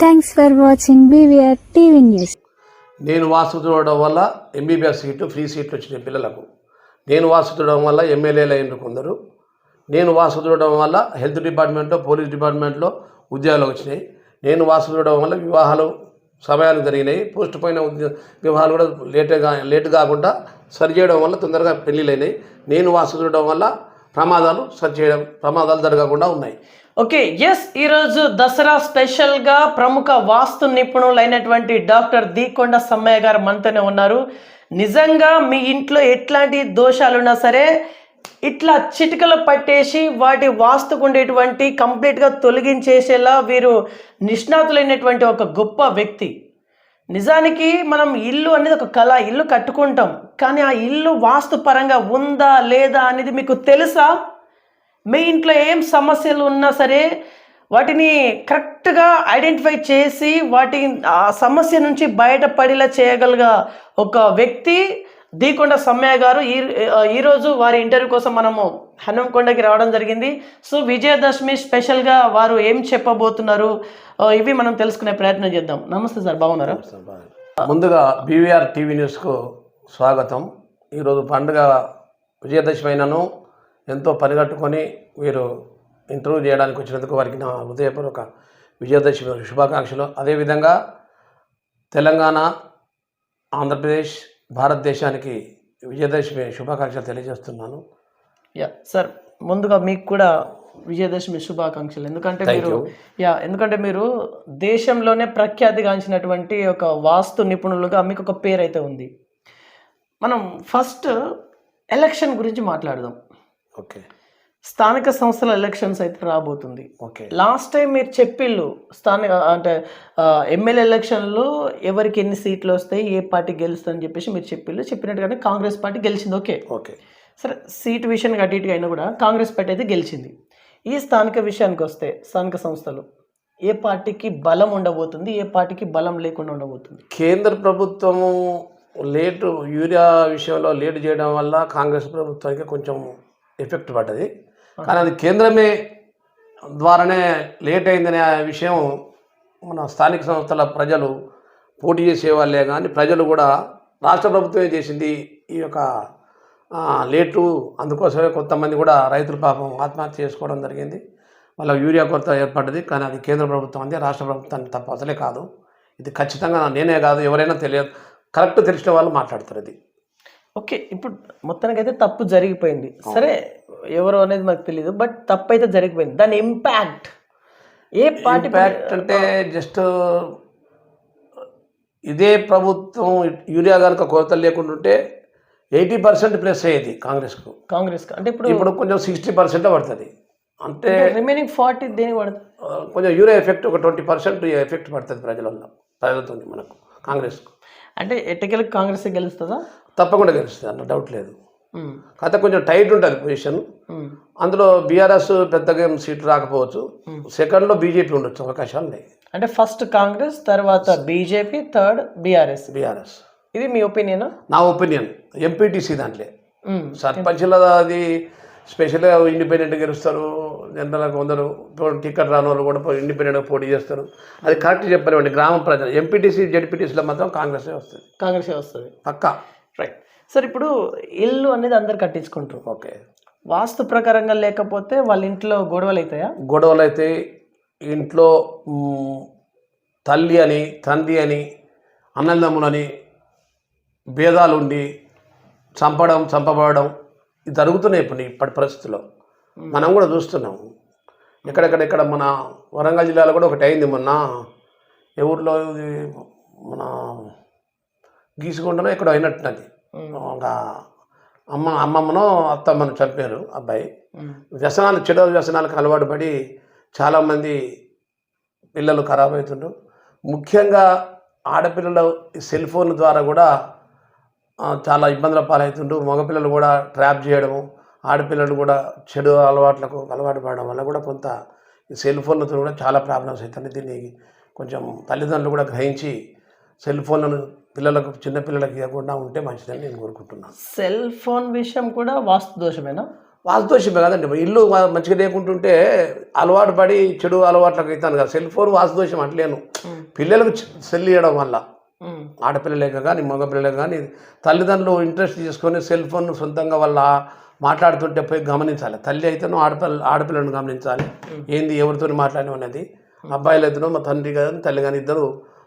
Thanks for watching BVR TV news నేను వాసు చూడడం వల్ల ఎంబీబీఎస్ సీటు ఫ్రీ సీట్లు వచ్చినాయి పిల్లలకు. నేను వాసు చూడడం వల్ల ఎమ్మెల్యేలు అయిన కొందరు. నేను వాసు చూడడం వల్ల హెల్త్ డిపార్ట్మెంట్లో పోలీస్ డిపార్ట్మెంట్లో ఉద్యోగాలు వచ్చినాయి. నేను వాసు చూడడం వల్ల వివాహాలు సమయాలు జరిగినాయి. పోస్ట్ పోయిన వివాహాలు కూడా లేట్గా లేట్ కాకుండా సరి చేయడం వల్ల తొందరగా పెళ్ళిళ్ళు అయినాయి. నేను వాసు చూడడం వల్ల ప్రమాదాలు సరి చేయడం ప్రమాదాలు జరగకుండా ఉన్నాయి. ఓకే ఎస్ ఈరోజు దసరా స్పెషల్గా ప్రముఖ వాస్తు నిపుణులైనటువంటి డాక్టర్ దీకొండ సమ్మయ్య గారు మనతోనే ఉన్నారు. నిజంగా మీ ఇంట్లో ఎట్లాంటి దోషాలున్నా సరే ఇట్లా చిటికలు పట్టేసి వాటి వాస్తుకు ఉండేటువంటి కంప్లీట్గా తొలగించేసేలా వీరు నిష్ణాతులైనటువంటి ఒక గొప్ప వ్యక్తి. నిజానికి మనం ఇల్లు అనేది ఒక కళ ఇల్లు కట్టుకుంటాం. కానీ ఆ ఇల్లు వాస్తు పరంగా ఉందా లేదా అనేది మీకు తెలుసా? మీ ఇంట్లో ఏం సమస్యలు ఉన్నా సరే వాటిని కరెక్ట్గా ఐడెంటిఫై చేసి వాటి ఆ సమస్య నుంచి బయటపడేలా చేయగలిగా ఒక వ్యక్తి దీకొండ సమ్మయ్య గారు. ఈ ఈరోజు వారి ఇంటర్వ్యూ కోసం మనము హనుమకొండకి రావడం జరిగింది. సో విజయదశమి స్పెషల్గా వారు ఏం చెప్పబోతున్నారు? ఇవి మనం తెలుసుకునే ప్రయత్నం చేద్దాం. నమస్తే సార్ బాగున్నారా? ముందుగా బీవీఆర్ టీవీ న్యూస్కు స్వాగతం. ఈరోజు పండుగ విజయదశమి అయినను ఎంతో పనిగట్టుకొని వీరు ఇంటర్వ్యూ చేయడానికి వచ్చినందుకు వారికి నా హృదయపూర్వక విజయదశమి శుభాకాంక్షలు. అదేవిధంగా తెలంగాణ ఆంధ్రప్రదేశ్ భారతదేశానికి విజయదశమి శుభాకాంక్షలు తెలియజేస్తున్నాను. యా సార్ ముందుగా మీకు కూడా విజయదశమి శుభాకాంక్షలు. ఎందుకంటే మీరు. యా ఎందుకంటే మీరు దేశంలోనే ప్రఖ్యాతిగాంచినటువంటి ఒక వాస్తు నిపుణులుగా మీకు ఒక పేరు అయితే ఉంది. మనం ఫస్ట్ ఎలక్షన్ గురించి మాట్లాడదాం. ఓకే. స్థానిక సంస్థల ఎలక్షన్స్ అయితే రాబోతుంది. ఓకే. లాస్ట్ టైం మీరు చెప్పిళ్ళు స్థానిక అంటే ఎమ్మెల్యే ఎలక్షన్లో ఎవరికి ఎన్ని సీట్లు వస్తాయి ఏ పార్టీ గెలుస్తుంది అని చెప్పేసి మీరు చెప్పిళ్ళు చెప్పినట్టుగానే కాంగ్రెస్ పార్టీ గెలిచింది ఓకే. ఓకే. సరే సీట్ విషయానికి అటు ఇటుగా అయినా కూడా కాంగ్రెస్ పార్టీ అయితే గెలిచింది. ఈ స్థానిక విషయానికి వస్తే స్థానిక సంస్థలు ఏ పార్టీకి బలం ఉండబోతుంది ఏ పార్టీకి బలం లేకుండా ఉండబోతుంది? కేంద్ర ప్రభుత్వము లేటు యూరియా విషయంలో లేట్ చేయడం వల్ల కాంగ్రెస్ ప్రభుత్వానికి కొంచెం ఎఫెక్ట్ పడ్డది. కానీ అది కేంద్రమే ద్వారానే లేట్ అయిందనే విషయం మన స్థానిక సంస్థల ప్రజలు పోటీ చేసే వాళ్ళే కానీ ప్రజలు కూడా రాష్ట్ర ప్రభుత్వమే చేసింది ఈ యొక్క లేటు అందుకోసమే కొంతమంది కూడా రైతులు పాపం ఆత్మహత్య చేసుకోవడం జరిగింది. వాళ్ళ యూరియా కొరత ఏర్పడ్డది కానీ అది కేంద్ర ప్రభుత్వం అందే రాష్ట్ర ప్రభుత్వానికి తప్ప అసలే కాదు. ఇది ఖచ్చితంగా నేనే కాదు ఎవరైనా తెలియదు కరెక్ట్ తెలిసిన వాళ్ళు మాట్లాడతారు ఇది. ఓకే ఇప్పుడు మొత్తానికి అయితే తప్పు జరిగిపోయింది. సరే ఎవరు అనేది మనకు తెలియదు బట్ తప్పు అయితే జరిగిపోయింది. దాని ఇంపాక్ట్ ఏ పార్టీ ఇంపాక్ట్ అంటే జస్ట్ ఇదే ప్రభుత్వం యూరియా కనుక కొరత లేకుండా ఉంటే ఎయిటీ పర్సెంట్ ప్లస్ అయ్యేది కాంగ్రెస్కు. కాంగ్రెస్ అంటే ఇప్పుడు ఇప్పుడు కొంచెం సిక్స్టీ పర్సెంట్ పడుతుంది. అంటే రిమైనింగ్ ఫార్టీ దేని పడుతుంది? కొంచెం యూరియా ఎఫెక్ట్ ఒక ట్వంటీ పర్సెంట్ ఎఫెక్ట్ పడుతుంది ప్రజలలో ప్రజలతో మనకు కాంగ్రెస్కు. అంటే ఎట్టకెళ్ళి కాంగ్రెస్ గెలుస్తుందా? తప్పకుండా గెలుస్తుంది అన్న డౌట్ లేదు. కాకపోతే కొంచెం టైట్ ఉంటుంది పొజిషన్. అందులో బీఆర్ఎస్ పెద్దగా ఏం సీట్లు రాకపోవచ్చు. సెకండ్లో బీజేపీ ఉండొచ్చు అవకాశాలు ఉన్నాయి. అంటే ఫస్ట్ కాంగ్రెస్ తర్వాత బీజేపీ థర్డ్ బీఆర్ఎస్ బీఆర్ఎస్ ఇది మీ ఒపీనియన్ నా ఒపీనియన్ ఎంపీటీసీ దాంట్లో. సర్పంచ్ల అది స్పెషల్గా ఇండిపెండెంట్ గెలుస్తారు. జనరల్గా కొందరు టికెట్ రాని వాళ్ళు కూడా ఇండిపెండెంట్గా పోటీ చేస్తారు. అది కరెక్ట్ చెప్పలేమండి గ్రామ ప్రజలు. ఎంపీటీసీ జడ్పీటీసీలో మాత్రం కాంగ్రెసే వస్తుంది. కాంగ్రెస్ వస్తుంది. పక్కా. రైట్ సార్ ఇప్పుడు ఇల్లు అనేది అందరు కట్టించుకుంటారు. ఓకే. వాస్తు ప్రకారంగా లేకపోతే వాళ్ళ ఇంట్లో గొడవలు అవుతాయా? గొడవలు అయితే ఇంట్లో మ్, తల్లి అని తండ్రి అని అన్నదమ్ములని భేదాలు ఉండి చంపడం చంపబడడం ఇది జరుగుతున్నాయి ఇప్పుడు ఇప్పటి పరిస్థితుల్లో. మనం కూడా చూస్తున్నాం. ఎక్కడెక్కడ ఇక్కడ మన వరంగల్ జిల్లాలో కూడా ఒకటి అయింది మొన్న. ఏ ఊర్లో ఇది? మన గీసుకుంటనో ఎక్కడో అయినట్టున్నది. ఒక అమ్మ అమ్మమ్మనో అత్తమ్మను చంపారు అబ్బాయి. వ్యసనాలు చెడు వ్యసనాలకు అలవాటు పడి చాలామంది పిల్లలు ఖరాబ్ అవుతుండ్రు. ముఖ్యంగా ఆడపిల్లలు ఈ సెల్ ఫోన్ ద్వారా కూడా చాలా ఇబ్బందుల పాలవుతుండ్రు. మగపిల్లలు కూడా ట్రాప్ చేయడము ఆడపిల్లలు కూడా చెడు అలవాట్లకు అలవాటు పడడం వల్ల కూడా కొంత ఈ సెల్ ఫోన్లతో కూడా చాలా ప్రాబ్లమ్స్ అవుతున్నాయి. దీన్ని కొంచెం తల్లిదండ్రులు కూడా గ్రహించి సెల్ ఫోన్లను పిల్లలకు చిన్న పిల్లలకు ఇవ్వకుండా ఉంటే మంచిదని నేను కోరుకుంటున్నాను. సెల్ ఫోన్ విషయం కూడా వాస్తు దోషమేనా? వాస్తుదోషమే కదండి. ఇల్లు మంచిగా లేకుంటుంటే అలవాటు పడి చెడు అలవాట్లకు అవుతాను కదా. సెల్ ఫోన్ వాస్తుదోషం అట్లేను. పిల్లలకు సెల్ ఇవ్వడం వల్ల. ఆడపిల్లలేక కానీ మగపిల్లలకు కానీ తల్లిదండ్రులు ఇంట్రెస్ట్ తీసుకొని సెల్ ఫోన్ సొంతంగా వాళ్ళ మాట్లాడుతుంటే పోయి గమనించాలి. తల్లి అయితేనో ఆడపిల్ల ఆడపిల్లను గమనించాలి. ఏంది ఎవరితో మాట్లాడడం అనేది? అబ్బాయిలు అయితేనో మా తండ్రి కానీ తల్లి కానీ ఇద్దరు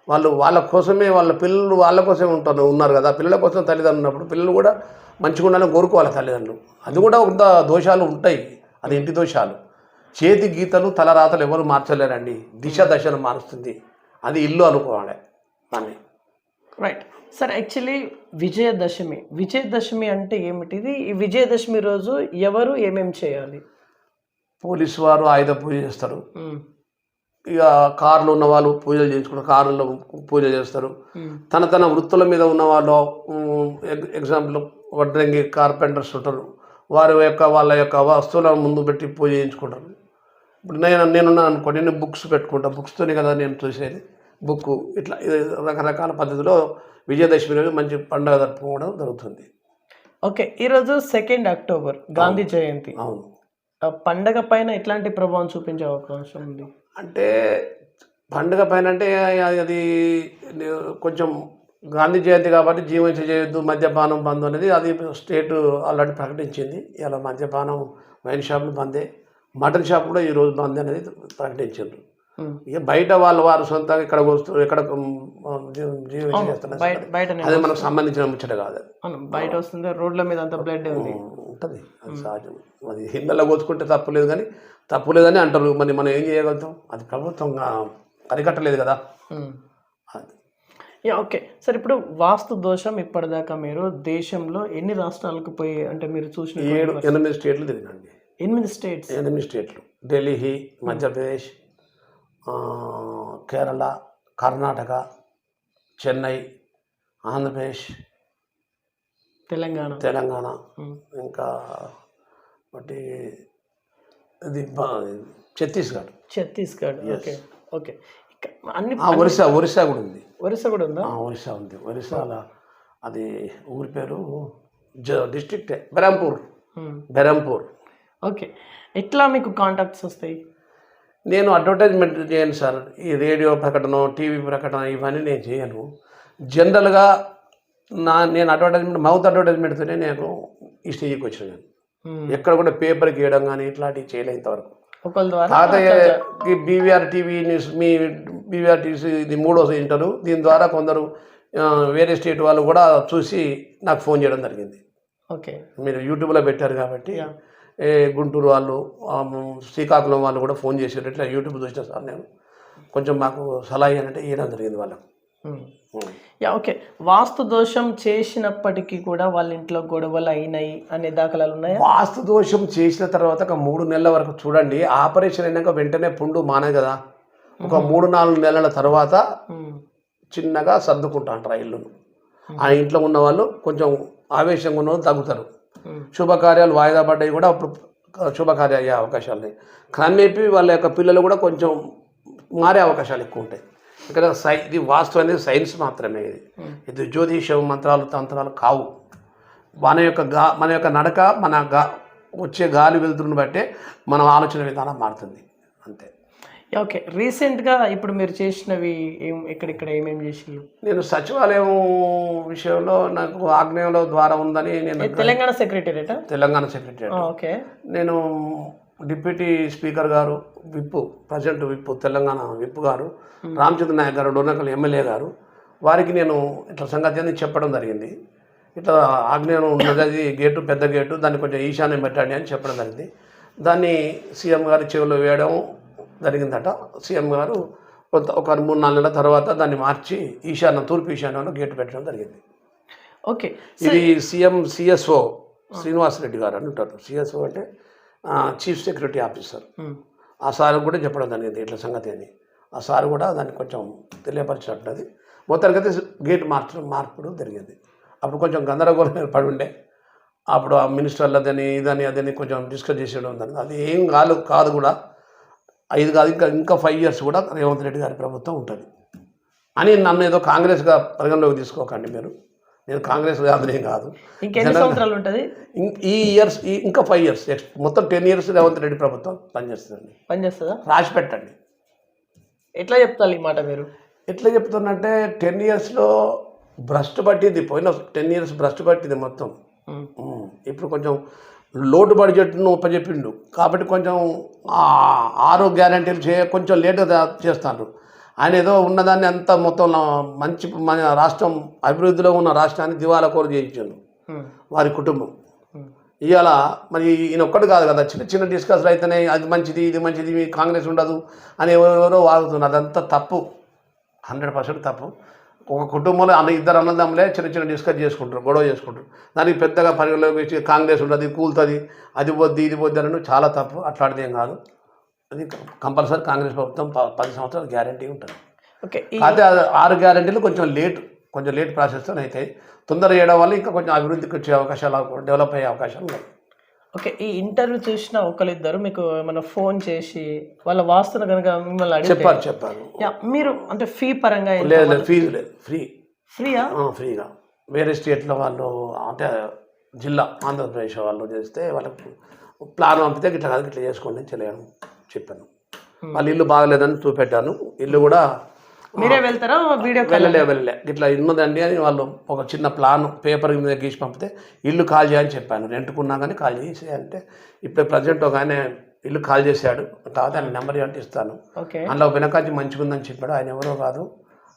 వాళ్ళు వాళ్ళ కోసమే వాళ్ళ పిల్లలు వాళ్ళ కోసమే ఉంటారు ఉన్నారు కదా. పిల్లల కోసం తల్లిదండ్రులు ఉన్నప్పుడు పిల్లలు కూడా మంచిగా ఉండాలని కోరుకోవాలి తల్లిదండ్రులు. అది కూడా కొంత దోషాలు ఉంటాయి. అది ఇంటి దోషాలు. చేతి గీతలు తలరాతలు ఎవరు మార్చలేరండి. దిశ దశను మారుస్తుంది. అది ఇల్లు అనుకోవాలి దాన్ని. Right sir actually Vijayadashami. Vijayadashami అంటే ఏమిటిది? ఈ విజయదశమి రోజు ఎవరు ఏమేం చేయాలి? పోలీసు వారు ఆయుధ పూజ చేస్తారు. ఉమ్, ఇక కార్లు ఉన్న వాళ్ళు పూజలు చేసుకుంటారు కార్లలో పూజ చేస్తారు. తన తన వృత్తుల మీద ఉన్న వాళ్ళు ఎగ్జాంపుల్ వడ్రంగి కార్పెంటర్స్ ఉంటారు. వారి యొక్క వాళ్ళ యొక్క వస్తువుల ముందు పెట్టి పూజ చేయించుకుంటారు. ఇప్పుడు నేను నేనున్నాను అనుకో నేను బుక్స్ పెట్టుకుంటా. బుక్స్తోనే కదా నేను చూసేది. బుక్ ఇట్లా రకరకాల పద్ధతిలో విజయదశమి రోజు మంచి పండుగ జరుపుకోవడం జరుగుతుంది. ఓకే ఈరోజు సెకండ్ అక్టోబర్ గాంధీ జయంతి. అవును. పండగ పైన ఎట్లాంటి ప్రభావం చూపించే అవకాశం ఉంది? అంటే పండుగ పైన అంటే అది కొంచెం గాంధీ జయంతి కాబట్టి జీవించ చేయొద్దు మద్యపానం బంద్ అనేది అది స్టేట్ ఆల్రెడీ ప్రకటించింది. ఇలా మద్యపానం వైన్ షాపులు బందే మటన్ షాప్ కూడా ఈరోజు బంద్ అనేది ప్రకటించారు బయట వాళ్ళు వారు సొంతంగా ఇక్కడ వస్తూ చేస్తున్నారు. బయటనే అది మనకు సంబంధించిన ముచ్చట కాదు బయట వస్తుంది రోడ్ల మీద అంత బ్లడ్ ఉంది ఉంటుంది అది సహజం. అది హిందలో కోసుకుంటే తప్పు లేదు కానీ తప్పు లేదని అంటారు. మరి మనం ఏం చేయగలుగుతాం? అది ప్రభుత్వం అరికట్టలేదు కదా. అది. Yeah okay. సార్ ఇప్పుడు వాస్తు దోషం ఇప్పటిదాకా మీరు దేశంలో ఎన్ని రాష్ట్రాలకు పోయి అంటే మీరు చూసిన ఏడు ఎనిమిది స్టేట్లు తిరిగినండి ఎనిమిది స్టేట్స్. ఎనిమిది స్టేట్లు. ఢిల్లీ మధ్యప్రదేశ్ కేరళ కర్ణాటక చెన్నై ఆంధ్రప్రదేశ్ తెలంగాణ. తెలంగాణ. ఇంకా ఒకటి ఇది ఛత్తీస్గఢ్. ఛత్తీస్గఢ్. ఓకే. ఓకే. అన్ని ఒరిస్సా ఒరిస్సా కూడా ఉంది. ఒరిస్సా కూడా ఉందా? ఆ, ఒరిస్సా ఉంది. ఒరిస్సాలో అది ఊరి పేరు జ డిస్ట్రిక్టే బెరంపూర్. బెరంపూర్. ఓకే. ఎట్లా మీకు కాంటాక్ట్స్ వస్తాయి? నేను అడ్వర్టైజ్మెంట్ చేయను సార్. ఈ రేడియో ప్రకటన టీవీ ప్రకటన ఇవన్నీ నేను చేయను. జనరల్గా నా నేను అడ్వర్టైజ్మెంట్ మౌత్ అడ్వర్టైజ్మెంట్తోనే నేను ఈ స్టేజ్కి వచ్చిన నేను ఎక్కడ కూడా పేపర్కి వేయడం కానీ ఇట్లాంటివి చేయలేదు ఇంతవరకు. తాతయ్యకి బీవీఆర్ టీవీ న్యూస్ మీ బీవీఆర్ టీవీ ఇది మూడో ఇంటరు. దీని ద్వారా కొందరు వేరే స్టేట్ వాళ్ళు కూడా చూసి నాకు ఫోన్ చేయడం జరిగింది. ఓకే. మీరు యూట్యూబ్లో పెట్టారు కాబట్టి గుంటూరు వాళ్ళు శ్రీకాకుళం వాళ్ళు కూడా ఫోన్ చేసారు ఇట్లా యూట్యూబ్ చూసిన సార్ నేను. కొంచెం మాకు సలహా ఇవ్వాలంటే ఇవ్వడం జరిగింది వాళ్ళకు. Yeah okay. వాస్తు దోషం చేసినప్పటికీ కూడా వాళ్ళ ఇంట్లో గొడవలు అయినాయి అనే దాఖలాలు ఉన్నాయా? వాస్తు దోషం చేసిన తర్వాత ఒక మూడు నెలల వరకు చూడండి ఆపరేషన్ అయినాక వెంటనే పుండు మానే కదా. ఒక మూడు నాలుగు నెలల తర్వాత చిన్నగా సర్దుకుంటా అంటారు ఆ ఇల్లును. ఆ ఇంట్లో ఉన్న వాళ్ళు కొంచెం ఆవేశంగా ఉన్న వాళ్ళు తగ్గుతారు. శుభకార్యాలు వాయిదా పడ్డాయి కూడా శుభకార్య అయ్యే అవకాశాలు ఉన్నాయి క్రమేపీ వాళ్ళ యొక్క పిల్లలు కూడా కొంచెం మారే అవకాశాలు ఎక్కువ ఉంటాయి. ఇక్కడ సై ఇది వాస్తు అనేది సైన్స్ మాత్రమే ఇది. ఇది జ్యోతిషం మంత్రాలు తంత్రాలు కావు. మన యొక్క గా మన యొక్క నడక మన గా వచ్చే గాలి వెలుతురుని బట్టే మన ఆలోచన విధానం మారుతుంది. అంతే. ఓకే. రీసెంట్గా ఇప్పుడు మీరు చేసినవి ఏం ఎక్కడెక్కడ ఏమేమి చేసిండ్రు నేను సచివాలయం విషయంలో నాకు ఆగ్నేయంలో ద్వారా ఉందని నేను తెలంగాణ సెక్రటరేటా తెలంగాణ సెక్రటరీ ఓకే. నేను డిప్యూటీ స్పీకర్ గారు విప్పు ప్రజెంట్ విప్పు తెలంగాణ విప్పు గారు రామచంద్ర నాయక్ గారు డోనకల్ ఎమ్మెల్యే గారు వారికి నేను ఇట్లా సంగతి అని చెప్పడం జరిగింది. ఇట్లా ఆగ్నేయం ఉన్నది గేటు పెద్ద గేటు దాన్ని కొంచెం ఈశాన్యం పెట్టండి అని చెప్పడం జరిగింది. దాన్ని సీఎం గారి చెవిలో వేయడం జరిగిందట. సీఎం గారు కొంత ఒక మూడు నాలుగు నెలల తర్వాత దాన్ని మార్చి ఈశాన్యం తూర్పు ఈశాన్యంలో గేటు పెట్టడం జరిగింది. ఓకే. ఇది సీఎం సిఎస్ఓ శ్రీనివాసరెడ్డి గారు అని ఉంటారు. సిఎస్ఓ అంటే చీఫ్ సెక్యూరిటీ ఆఫీసర్. ఆ సార్ కూడా చెప్పడం జరిగింది ఇట్లా సంగతి అని. ఆ సార్ కూడా దాన్ని కొంచెం తెలియపరిచినట్లది మొత్తానికి అయితే గేట్ మార్చడం మార్పుడు జరిగింది. అప్పుడు కొంచెం గందరగోళం ఏర్పడి ఉండే. అప్పుడు ఆ మినిస్టర్లదని ఇదని అదని కొంచెం డిస్కస్ చేసేయడం జరిగింది. అది ఏం కాదు కాదు కూడా. ఐదు కాదు ఇంకా ఇంకా ఫైవ్ ఇయర్స్ కూడా రేవంత్ రెడ్డి గారి ప్రభుత్వం ఉంటుంది. అని నన్ను ఏదో కాంగ్రెస్గా పరిగణలోకి తీసుకోకండి మీరు. నేను కాంగ్రెస్ కాదునే కాదు. ఇంకెన్ని సంవత్సరాలు ఉంటుంది? ఈ ఇయర్స్ ఈ ఇంకా ఫైవ్ ఇయర్స్ మొత్తం టెన్ ఇయర్స్ రేవంత్ రెడ్డి ప్రభుత్వం పనిచేస్తుందండి. పనిచేస్తుందా? రాసి పెట్టండి. ఎట్లా చెప్తారు ఈ మాట మీరు? ఎట్లా చెప్తున్నట్టే టెన్ ఇయర్స్లో భ్రష్టు పట్టింది పోయిన టెన్ ఇయర్స్ భ్రష్టు పట్టింది మొత్తం. ఇప్పుడు కొంచెం లోటు బడ్జెట్ను ఒప్పచెప్పిండు కాబట్టి కొంచెం ఆరో గ్యారంటీలు చే కొంచెం లేట్గా చేస్తాడు ఆయన ఏదో ఉన్నదాన్ని అంత మొత్తం మంచి మన రాష్ట్రం అభివృద్ధిలో ఉన్న రాష్ట్రాన్ని దివాలా కోరు చేయించాడు. వారి కుటుంబం. ఇవాళ మరి ఈయన ఒక్కటి కాదు కదా చిన్న చిన్న డిస్కస్లు అయితేనే అది మంచిది ఇది మంచిది కాంగ్రెస్ ఉండదు అని ఎవరెవరో వాగుతున్నారు. అదంతా తప్పు. హండ్రెడ్ పర్సెంట్ తప్పు. ఒక కుటుంబంలో అన్న ఇద్దరు అన్నదమ్ములే చిన్న చిన్న డిస్కస్ చేసుకుంటారు గొడవ చేసుకుంటారు. దానికి పెద్దగా పరిగణలోకి వచ్చి కాంగ్రెస్ ఉండదు కూలుతుంది అది వద్దు ఇది వద్దు అని చాలా తప్పు. అట్లాంటిది ఏం కాదు. అది కంపల్సరీ కాంగ్రెస్ ప్రభుత్వం పది సంవత్సరాలు గ్యారంటీ ఉంటుంది. ఓకే అది ఆరు గ్యారంటీలు కొంచెం లేట్ కొంచెం లేట్ ప్రాసెస్తో అయితే తొందర చేయడం వల్ల ఇంకా కొంచెం అభివృద్ధికి వచ్చే అవకాశాలు డెవలప్ అయ్యే అవకాశాలు ఉన్నాయి. ఓకే ఈ ఇంటర్వ్యూ చూసిన ఒకరిద్దరు మీకు ఏమైనా ఫోన్ చేసి వాళ్ళ వాస్తును కనుక మిమ్మల్ని చెప్పారు చెప్పారు. యా, మీరు అంటే ఫీ పరంగా? లేదు లేదు ఫీజు లేదు ఫ్రీ ఫ్రీయా ఫ్రీగా వేరే స్టేట్లో వాళ్ళు అంటే జిల్లా ఆంధ్రప్రదేశ్ వాళ్ళు చేస్తే వాళ్ళకు ప్లాన్ పంపితే ఇట్లా కాదు ఇట్లా చేసుకోండి అని చెప్పాను. వాళ్ళ ఇల్లు బాగలేదని చూపెట్టాను. ఇల్లు కూడా మీరే వెళ్తారా? వీడియో వెళ్ళలే వెళ్ళలే. ఇట్లా ఉన్నదండి అని వాళ్ళు ఒక చిన్న ప్లాన్ పేపర్ మీద గీసి పంపితే ఇల్లు కాల్ చేయని చెప్పాను. రెంట్కున్నా కానీ కాల్ చేసి అంటే ఇప్పుడు ప్రజెంట్ ఒక ఆయన ఇల్లు కాల్ చేశాడు. కాకపోతే ఆయన నెంబర్ అంటే ఇస్తాను. అందులో వెనకాచి మంచిగా ఉందని చెప్పాడు. ఆయన ఎవరో కాదు.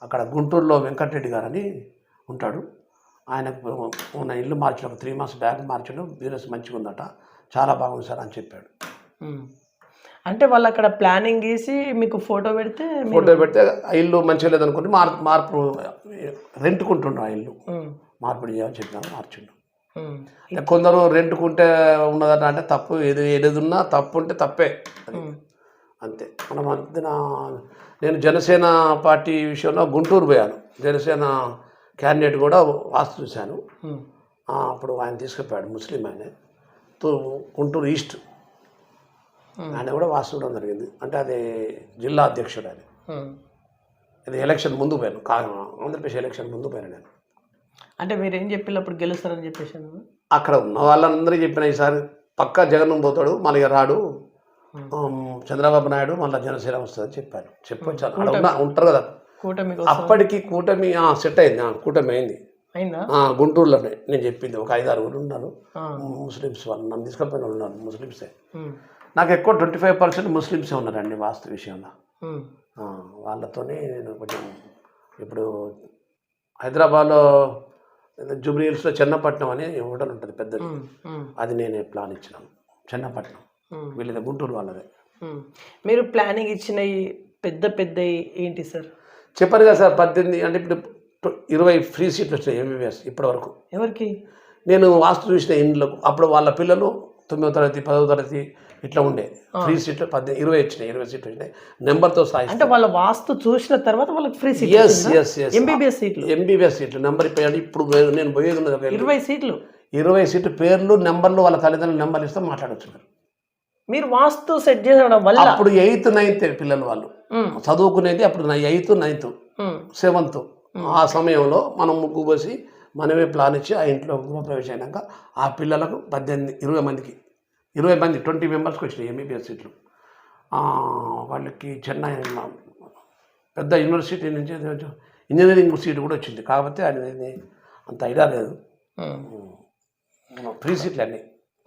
అక్కడ గుంటూరులో వెంకటరెడ్డి గారు అని ఉంటాడు. ఆయనకు ఉన్న ఇల్లు మార్చిన ఒక త్రీ మంత్స్ బ్యాక్ మార్చడం బిజినెస్ మంచిగా ఉందట చాలా బాగుంది సార్ అని చెప్పాడు. అంటే వాళ్ళు అక్కడ ప్లానింగ్ గీసి మీకు ఫోటో పెడితే ఫోటో పెడితే ఆ ఇల్లు మంచిగా లేదనుకుంటే మార్పు మార్పు రెంట్కుంటున్నాడు ఆ ఇల్లు. మార్పిడి చేయాలని చెప్పినాను మార్చిండు కొందరు రెంట్కుంటే ఉన్నదట అంటే తప్పు ఏది ఏది ఉన్నా తప్పు ఉంటే తప్పే. అంతే. మనం అంతే నా- నేను జనసేన పార్టీ విషయంలో గుంటూరు పోయాను. జనసేన క్యాండిడేట్ కూడా వాస్తు చూశాను. అప్పుడు ఆయన తీసుకుపోయాడు ముస్లిం ఆయన. తో- గుంటూరు ఈస్ట్. ఆయన కూడా చూడడం జరిగింది. అంటే అది జిల్లా అధ్యక్షుడు ఆయన. ఉమ్. ఇది ఎలక్షన్ ముందు పోయాను. కా ఆంధ్రప్రదేశ్ ఎలక్షన్ ముందు పోయాను నేను. అంటే మీరు ఏం చెప్పినప్పుడు గెలుస్తారని చెప్పేసాను అక్కడ ఉన్న వాళ్ళందరూ చెప్పిన ఈసారి పక్కా జగన్ పోతాడు మళ్ళీ రాడు. ఉమ్, చంద్రబాబు నాయుడు మళ్ళీ జనసేన వస్తుందని చెప్పాను చెప్పొచ్చాను అక్కడ ఉన్న ఉంటారు కదా. కూటమికి అప్పటికి కూటమి సెట్ అయింది. కూటమి అయింది. గుంటూరులోనే. నేను చెప్పింది ఒక ఐదారు ఊరు ఉన్నారు. ముస్లిమ్స్ వాళ్ళు నన్ను తీసుకపోయిన వాళ్ళు ఉన్నారు ముస్లిమ్సే. నాకు ఎక్కువ ట్వంటీ ఫైవ్ పర్సెంట్ ముస్లిమ్సే ఉన్నారండి వాస్తు విషయంలో. వాళ్ళతోనే నేను కొంచెం ఇప్పుడు హైదరాబాద్లో జూబ్లీ హిల్స్లో చెన్నపట్నం అని హోటల్ ఉంటుంది పెద్దది. అది నేనే ప్లాన్ ఇచ్చినాను చెన్నపట్నం. వీళ్ళది గుంటూరు వాళ్ళదే. మీరు ప్లానింగ్ ఇచ్చిన పెద్ద పెద్ద ఏంటి సార్? చెప్పారు కదా సార్ పద్దెనిమిది అంటే ఇప్పుడు ఇరవై ఫ్రీ సీట్లు వచ్చినాయి ఎంబీబీఎస్ ఇప్పటి వరకు. ఎవరికి? నేను వాస్తు చూసిన ఇండ్లకు అప్పుడు వాళ్ళ పిల్లలు తొమ్మిదో తరగతి పదో తరగతి ఇట్లా ఉండే. ఫ్రీ సీట్లు పద్దెనిమిది ఇరవై వచ్చినాయి ఇరవై సీట్లు వచ్చినాయి నెంబర్తో సాయి అంటే వాళ్ళ వాస్తు చూసిన తర్వాత వాళ్ళకి free seat S S S MBBS సీట్లు ఎంబీబీఎస్ సీట్లు నెంబర్ ఇప్పుడు ఇప్పుడు నేను పోయేది ఉన్నది ఇరవై సీట్లు. ఇరవై సీట్లు పేర్లు నెంబర్లు వాళ్ళ తల్లిదండ్రులు నెంబర్లు ఇస్తే మాట్లాడచ్చు మీరు. మీరు వాస్తు సెట్ చేయడం వల్ల అప్పుడు ఎయిత్ నైన్త్ పిల్లలు వాళ్ళు. చదువుకునేది అప్పుడు ఎయిత్ నైన్త్. సెవెంత్. ఆ సమయంలో మనం ముగ్గు పోసి మనమే ప్లాన్ ఇచ్చి ఆ ఇంట్లో గృహప్రవేశం అయినాక ఆ పిల్లలకు పద్దెనిమిది ఇరవై మందికి ఇరవై మంది ట్వంటీ మెంబర్స్కి వచ్చినాయి ఎంబీబీఎస్ సీట్లు. వాళ్ళకి చెన్నై పెద్ద యూనివర్సిటీ నుంచి ఇంజనీరింగ్ సీట్ కూడా వచ్చింది. కాకపోతే అది అంత ఐడియా లేదు. ఫ్రీ సీట్లు అన్నీ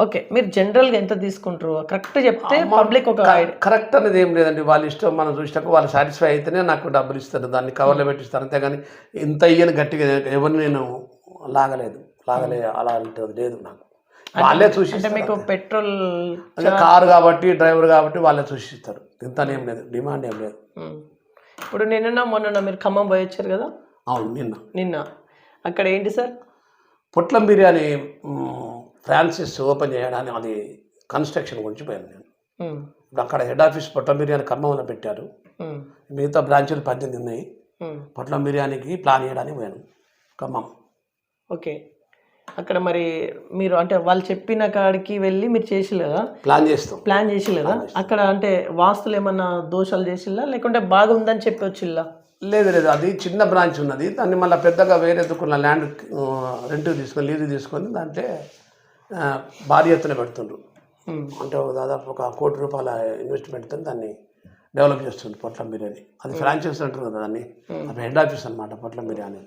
ఓకే మీరు జనరల్గా ఎంత తీసుకుంటారు? కరెక్ట్ చెప్తే పబ్లిక్ ఒక కరెక్ట్ అనేది ఏం లేదండి. వాళ్ళ ఇష్టం మనం చూసినాక వాళ్ళు సాటిస్ఫై అయితేనే నాకు డబ్బులు ఇస్తారు. దాన్ని కవర్లో పెట్టిస్తారు. అంతేగాని ఇంత ఇయ్యని గట్టిగా ఎవరిని నేను లాగలేదు. లాగలే అలా లేదు నాకు. వాళ్ళే చూసి అంటే మీకు పెట్రోల్ అంటే కారు కాబట్టి డ్రైవర్ కాబట్టి వాళ్ళే చూసిస్తారు ఇంత ఏం లేదు డిమాండ్ ఏం లేదు. ఇప్పుడు నిన్న మొన్న మీరు ఖమ్మం పోయి వచ్చారు కదా? అవును నిన్న. నిన్న. అక్కడ ఏంటి సార్? పొట్లం బిర్యానీ ఫ్రాన్సిస్ ఓపెన్ చేయడానికి అది కన్స్ట్రక్షన్ గురించి పోయాను నేను. ఇప్పుడు అక్కడ హెడ్ ఆఫీస్ పొట్లం బిర్యానీ ఖమ్మంలో పెట్టారు. మిగతా బ్రాంచులు పద్దెనిమిది ఉన్నాయి. పొట్లం బిర్యానీకి ప్లాన్ చేయడానికి పోయాను ఖమ్మం. ఓకే. అక్కడ మరి మీరు అంటే వాళ్ళు చెప్పిన కాడికి వెళ్ళి మీరు చేసిల్లు? కదా ప్లాన్ చేస్తాం. ప్లాన్ చేసిల్లు? కదా అక్కడ అంటే వాస్తులు ఏమన్నా దోషాలు చేసిల్లా? లేకుంటే బాగుందని చెప్పి వచ్చిల్లా? లేదు లేదు. అది చిన్న బ్రాంచ్ ఉన్నది. దాన్ని మళ్ళీ పెద్దగా వేరే దుక్కున్న ల్యాండ్ రెంట్ తీసుకొని లీజు తీసుకొని దాంట్లో భారీ ఎత్తున పెడుతుండ్రు. అంటే దాదాపు ఒక కోటి రూపాయల ఇన్వెస్ట్మెంట్తో దాన్ని డెవలప్ చేస్తుంది పొట్లం బిర్యానీ. అది ఫ్రాంచైజ్ అంటారు కదా దాన్ని. అది హెడ్ ఆఫీస్ అనమాట పొట్లం బిర్యానీ.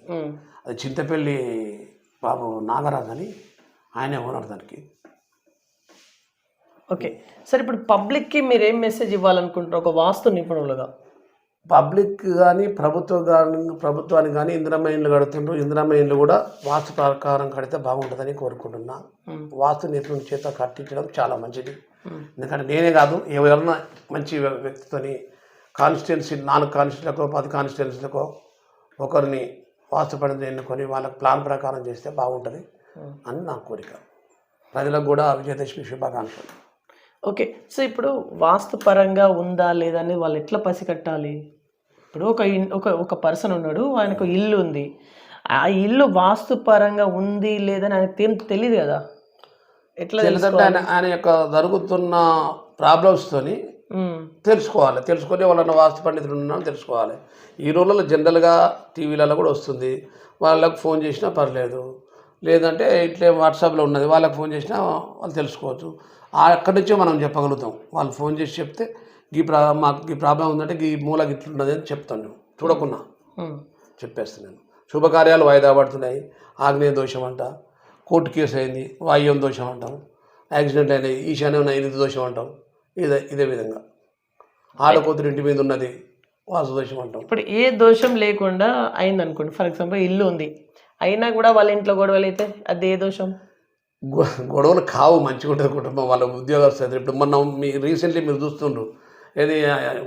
అది చింతపల్లి బాబు నాగరాజ్ అని ఆయనే ఓనర్ దానికి. ఓకే. సరే ఇప్పుడు పబ్లిక్కి మీరు ఏం మెసేజ్ ఇవ్వాలనుకుంటున్నారు? ఒక వాస్తు నిపుణులుగా. పబ్లిక్ కానీ ప్రభుత్వ కానీ ప్రభుత్వానికి కానీ ఇందిరమ్మ ఇండ్లు కడుతుండ్రు. ఇందిరమ్మ ఇండ్లు కూడా వాస్తు ప్రకారం కడితే బాగుంటుందని కోరుకుంటున్నా. వాస్తు నిపుణుల చేత కట్టించడం చాలా మంచిది. ఎందుకంటే నేనే కాదు ఎవరైనా మంచి వ్య- వ్యక్తితోని కాన్స్టిట్యున్సీ నాలుగు కాన్స్టిట్యూన్సీలకో పది కాన్స్టిట్యున్సీలకో ఒకరిని వాస్తు పండితులు ఎన్నుకొని వాళ్ళకి ప్లాన్ ప్రకారం చేస్తే బాగుంటుంది మ్మ్. అని నా కోరిక. ప్రజలకు కూడా విజయదశమి శుభాకాంక్షలు. ఓకే సో ఇప్పుడు వాస్తు పరంగా ఉందా లేదా అనేది వాళ్ళు ఎట్లా పసిగట్టాలి ఇప్పుడు ఒక ఇన్- ఒక ఒక పర్సన్ ఉన్నాడు ఆయనకు ఇల్లు ఉంది. ఆ ఇల్లు వాస్తు పరంగా ఉంది లేదని ఆయనకు తెలి- తెలియదు కదా? ఎట్లా తెలుసు ఆయన ఆయన యొక్క జరుగుతున్న ప్రాబ్లమ్స్తోని తెలుసుకోవాలి. తెలుసుకొని వాళ్ళని వాస్తు పండితులు ఉన్నారని తెలుసుకోవాలి. ఈ రోజుల్లో జనరల్గా టీవీలలో కూడా వస్తుంది. వాళ్ళకి ఫోన్ చేసినా పర్లేదు. లేదంటే ఇట్లే వాట్సాప్లో ఉన్నది. వాళ్ళకి ఫోన్ చేసినా వాళ్ళు తెలుసుకోవచ్చు. అక్కడి నుంచే మనం చెప్పగలుగుతాం. వాళ్ళు ఫోన్ చేసి చెప్తే ఈ ప్రా మాకు ఈ ప్రాబ్లం ఉందంటే ఈ మూల ఇట్లున్నది అని చెప్తాను నేను చూడకున్నా. చెప్పేస్తున్నాను శుభకార్యాలు వాయిదా పడుతున్నాయి. ఆగ్నేయ దోషం అంట. కోర్టు కేసు అయింది. వాయువ్యం దోషం అంటాం. యాక్సిడెంట్ అయినాయి. ఈశాన్యం నైరుతి దోషం అంటాం. ఇదే ఇదే విధంగా. ఆడకూతురు ఇంటి మీద ఉన్నది వాసు దోషం అంటాం. ఇప్పుడు ఏ దోషం లేకుండా అయింది అనుకోండి ఫర్ ఎగ్జాంపుల్ ఇల్లు ఉంది అయినా కూడా వాళ్ళ ఇంట్లో గొడవలు అయితే అది ఏ దోషం? గొడవలు కావు మంచిగా ఉంటుంది కుటుంబం వాళ్ళ ఉద్యోగస్తులు ఇప్పుడు మొన్న మీ రీసెంట్లీ మీరు చూస్తుండ్రు ఏది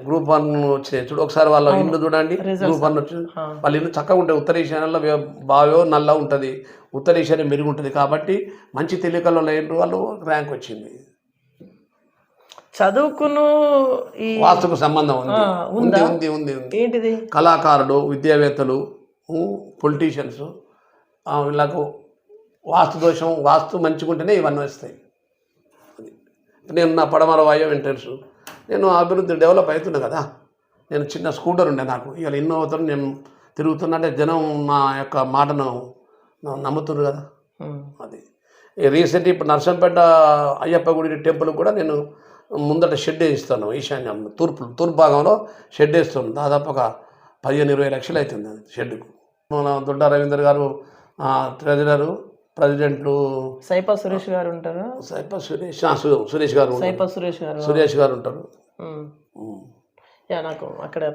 గ్రూప్ వన్ వచ్చినాయి చూడు ఒకసారి వాళ్ళ ఇల్లు చూడండి గ్రూప్ వన్ వచ్చింది. ఆ. వాళ్ళ ఇల్లు చక్కగా ఉంటుంది ఉత్తర ఈశాన్యంలో బావో నల్ల ఉంటుంది ఉత్తర ఈశాన్యం మెరుగు ఉంటుంది కాబట్టి మంచి తెలియకల్లో లేని వాళ్ళు ర్యాంక్ వచ్చింది. చదువుకును ఈ వాస్తుకు సంబంధం ఉంది. ఉంది? ఉంది ఉంది ఏంటిది? కళాకారులు విద్యావేత్తలు పొలిటీషియన్స్ వీళ్ళకు వాస్తు దోషం వాస్తు మంచిగుంటేనే ఇవన్నీ వస్తాయి. నేను నా పడమర వాయు ఎంట్రన్స్ నేను అభివృద్ధి డెవలప్ అవుతున్నా కదా. నేను చిన్న స్కూటర్ ఉండే నాకు. ఇవాళ ఎన్నో అవుతాను నేను తిరుగుతున్నట్టే జనం నా యొక్క మాటను నమ్ముతున్నారు కదా. అది. రీసెంట్ ఇప్పుడు నర్సంపేట అయ్యప్ప గుడి టెంపుల్ కూడా నేను ముందట షెడ్ వేయిస్తాను ఈశాన్యం తూర్పు తూర్పు భాగంలో షెడ్ వేస్తాను దాదాపు ఒక పదిహేను ఇరవై లక్షలు అవుతుంది షెడ్కు. మన దొడ్డ రవీందర్ గారు ట్రెజరరు ప్రెసిడెంట్లు సైపా సురేష్ గారు ఉంటారా. సైప సురేష్ సురేష్ గారు ఉంటారు. సైపా సురేష్ గారు. సురేష్ గారు ఉంటారు. యా నాకు అక్కడ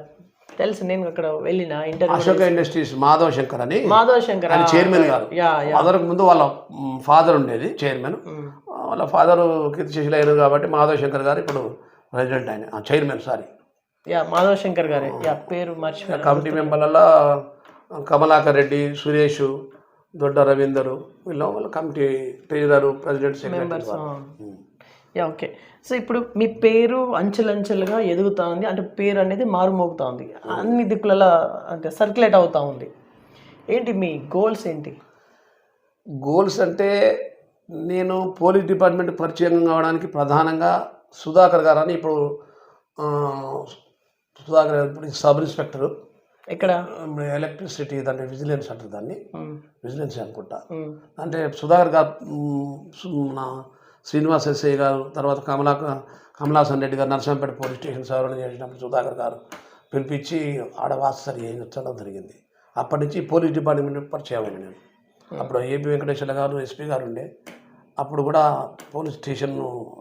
తెలుసు నేను అక్కడ వెళ్ళిన ఇంటర్వ్యూ అశోక ఇండస్ట్రీస్ మాధవ్ శంకర్ అని. మాధవ శంకర్? ఆయన చైర్మన్ గారు. ఫాదర్కి ముందు వాళ్ళ ఫాదర్ ఉండేది చైర్మన్. వాళ్ళ ఫాదర్ కీర్తిశేషులు అయ్యారు కాబట్టి మాధవ్ శంకర్ గారు ఇప్పుడు ప్రెసిడెంట్ ఆయన chairman sorry. Yeah Madhava Shankar గారే యా పేరు మర్చిపోయాను. కమిటీ మెంబర్లలో కమలాకర్ రెడ్డి సురేష్ దొడ్డ రవీందరు వీళ్ళు వాళ్ళ committee treasurer president secretary. Yeah okay. So ఇప్పుడు మీ పేరు అంచెలంచెలుగా ఎదుగుతా ఉంది అంటే పేరు అనేది మారుమోగుతా ఉంది అన్ని దిక్కులలో అంటే సర్క్యులేట్ అవుతా ఉంది ఏంటి మీ గోల్స్ ఏంటి? గోల్స్ అంటే నేను పోలీస్ డిపార్ట్మెంట్ పరిచయం కావడానికి ప్రధానంగా సుధాకర్ గారు అని ఇప్పుడు సుధాకర్ గారు ఇప్పుడు సబ్ ఇన్స్పెక్టరు. ఇక్కడ ఎలక్ట్రిసిటీ దాన్ని విజిలెన్స్ అంటారు దాన్ని విజిలెన్స్ అనుకుంటా. అంటే సుధాకర్ గారు మన శ్రీనివాస్ ఎస్ఐ గారు తర్వాత కమలా కమలాసన్ రెడ్డి గారు నర్సంపేట పోలీస్ స్టేషన్ సవరణ చేసినప్పుడు సుధాకర్ గారు పిలిపించి ఆడ వాసరి వచ్చడం జరిగింది. అప్పటి నుంచి పోలీస్ డిపార్ట్మెంట్ పరిచయం నేను. అప్పుడు ఏపీ వెంకటేశ్వర గారు ఎస్పీ గారు ఉండే. అప్పుడు కూడా పోలీస్ స్టేషన్ను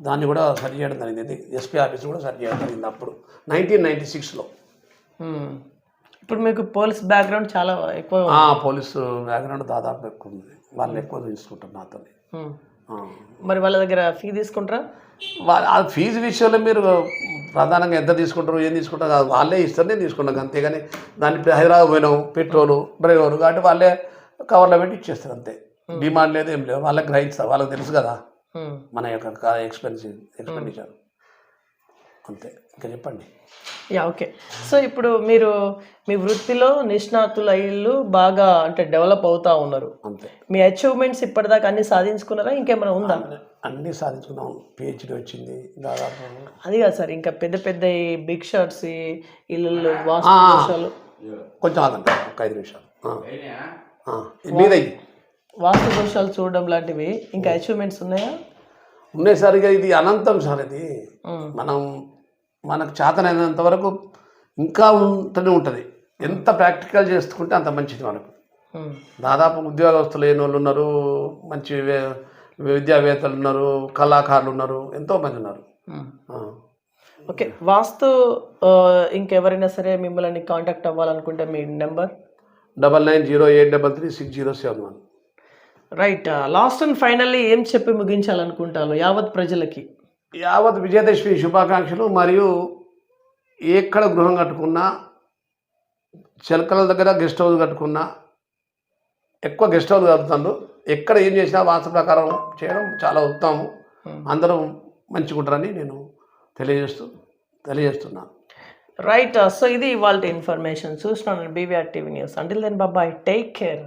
దాన్ని కూడా సరి చేయడం జరిగింది. ఎస్పీ ఆఫీస్ కూడా సరి చేయడం జరిగింది అప్పుడు. నైన్టీన్ నైంటీ సిక్స్లో. ఇప్పుడు మీకు పోలీస్ బ్యాక్గ్రౌండ్ చాలా ఎక్కువ పోలీసు బ్యాక్గ్రౌండ్ దాదాపు ఎక్కువ ఉంది. వాళ్ళు ఎక్కువ తీసుకుంటారు నాతో. మరి వాళ్ళ దగ్గర ఫీ తీసుకుంటారా? వా- ఆ ఫీజు విషయంలో మీరు ప్రధానంగా ఎంత తీసుకుంటారు ఏం తీసుకుంటారు కాదు వాళ్ళే ఇస్తారు నేను తీసుకున్నాను అంతేగాని దాన్ని ఇప్పుడు హైదరాబాద్ పోయినాం పెట్రోలు డ్రైవర్ కాబట్టి వాళ్ళే కవర్లో పెట్టి ఇచ్చేస్తారు అంతే. డిమాండ్ లేదు ఏం లేదు. వాళ్ళకి గ్రహిస్తారు వాళ్ళకి తెలుసు కదా. ఉమ్. మన యొక్క ఎక్స్పెన్సివ్ ఎక్స్పెండిచర్. అంతే. ఇంకా చెప్పండి. యా ఓకే సో ఇప్పుడు మీరు మీ వృత్తిలో నిష్ణాతుల ఇల్లు బాగా అంటే డెవలప్ అవుతా ఉన్నారు. అంతే. మీ అచీవ్మెంట్స్ ఇప్పటిదాకా అన్ని సాధించుకున్నారా? ఇంకేమైనా ఉందా? అన్నీ సాధించుకున్నాం. పిహెచ్డి వచ్చింది దాదాపు. అది కాదు సార్ ఇంకా పెద్ద పెద్ద బిగ్ షాట్స్ ఇల్లు వాస్తు. దోషాలు. కొంచెం ఆగండి ఒక ఐదు నిమిషాలు. ఆ. వాస్తు దోషాలు చూడడం లాంటివి ఇంకా అచీవ్మెంట్స్ ఉన్నాయా ఉన్నాయి? సార్ ఇక ఇది అనంతం సార్ ఇది. ఉమ్, మనం మనకు చేతనైనంత వరకు ఇంకా ఉంటూనే ఉంటుంది. ఎంత ప్రాక్టికల్ చేసుకుంటే అంత మంచిది మనకు. ఉమ్. దాదాపు ఉద్యోగస్తులు లేని వాళ్ళు ఉన్నారు మంచి విద్యావేత్తలు ఉన్నారు కళాకారులు ఉన్నారు ఎంతోమంది ఉన్నారు. ఓకే వాస్తు ఇంకెవరైనా సరే మిమ్మల్ని కాంటాక్ట్ అవ్వాలనుకుంటే మీ number double nine zero eight double three six zero seven one. Right last and finally ఏం చెప్పి ముగించాలనుకుంటాను యావత్ ప్రజలకి? యావత్ విజయదశమి శుభాకాంక్షలు మరియు ఎక్కడ గృహం కట్టుకున్నా చిలకల దగ్గర గెస్ట్ హౌస్ కట్టుకున్నా ఎక్కువ గెస్ట్ హౌస్ కడుతున్నారు ఎక్కడ ఏం చేసినా వాస్తు ప్రకారం చేయడం చాలా ఉత్తమం అందరూ మంచిగా ఉంటారని నేను తెలియజేస్తూ తెలియజేస్తున్నాను. రైట్ సో ఇది ఇవాళ ఇన్ఫర్మేషన్ చూస్తున్నాను BVR TV news until then బాబాయ్ టేక్ కేర్